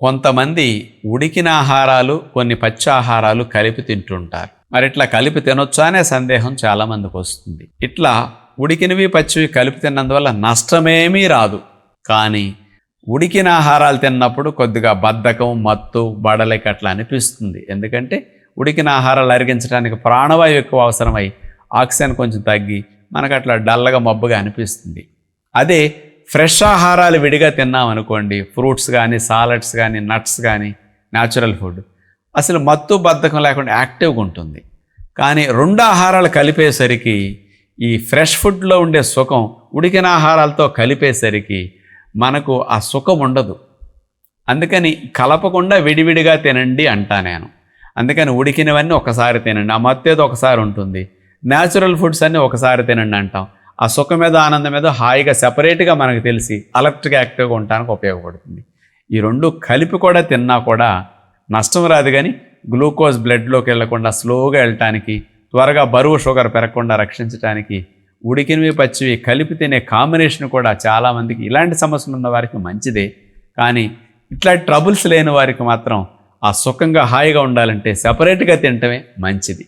కొంతమంది ఉడికిన ఆహారాలు కొన్ని పచ్చి ఆహారాలు కలిపి తింటుంటారు. మరి ఇట్లా కలిపి తినొచ్చా అనే సందేహం చాలామందికి వస్తుంది. ఇట్లా ఉడికినవి పచ్చివి కలిపి తిన్నందువల్ల నష్టమేమీ రాదు. కానీ ఉడికిన ఆహారాలు తిన్నప్పుడు కొద్దిగా బద్ధకం మత్తు బడలిక అట్లా అనిపిస్తుంది. ఎందుకంటే ఉడికిన ఆహారాలు అరిగించడానికి ప్రాణవాయువు ఎక్కువ అవసరమై ఆక్సిజన్ కొంచెం తగ్గి మనకు అట్లా డల్లగా మబ్బుగా అనిపిస్తుంది. అదే ఫ్రెష్ ఆహారాలు విడిగా తిన్నామనుకోండి ఫ్రూట్స్ కానీ సాలడ్స్ కానీ నట్స్ కానీ న్యాచురల్ ఫుడ్ అసలు మత్తు బద్ధకం లేకుండా యాక్టివ్గా ఉంటుంది. కానీ రెండు ఆహారాలు కలిపేసరికి ఈ ఫ్రెష్ ఫుడ్లో ఉండే సుఖం ఉడికిన ఆహారాలతో కలిపేసరికి మనకు ఆ సుఖం ఉండదు. అందుకని కలపకుండా విడివిడిగా తినండి అంటా నేను. అందుకని ఉడికినవన్నీ ఒకసారి తినండి. ఆ మత్తు ఏదో ఒకసారి ఉంటుంది. న్యాచురల్ ఫుడ్స్ అన్నీ ఒకసారి తినండి అంటాం. ఆ సుఖం మీద ఆనందం మీద హాయిగా సెపరేట్గా మనకు తెలిసి అలర్ట్గా యాక్టివ్గా ఉండటానికి ఉపయోగపడుతుంది. ఈ రెండు కలిపి కూడా తిన్నా కూడా నష్టం రాదు కానీ గ్లూకోజ్ బ్లడ్లోకి వెళ్ళకుండా స్లోగా వెళ్ళటానికి త్వరగా బరువు షుగర్ పెరగకుండా రక్షించడానికి ఉడికినవి పచ్చివి కలిపి తినే కాంబినేషన్ కూడా చాలామందికి ఇలాంటి సమస్యలు ఉన్న వారికి మంచిదే. కానీ ఇట్లాంటి ట్రబుల్స్ లేని వారికి మాత్రం ఆ సుఖంగా హాయిగా ఉండాలంటే సపరేట్గా తినటమే మంచిది.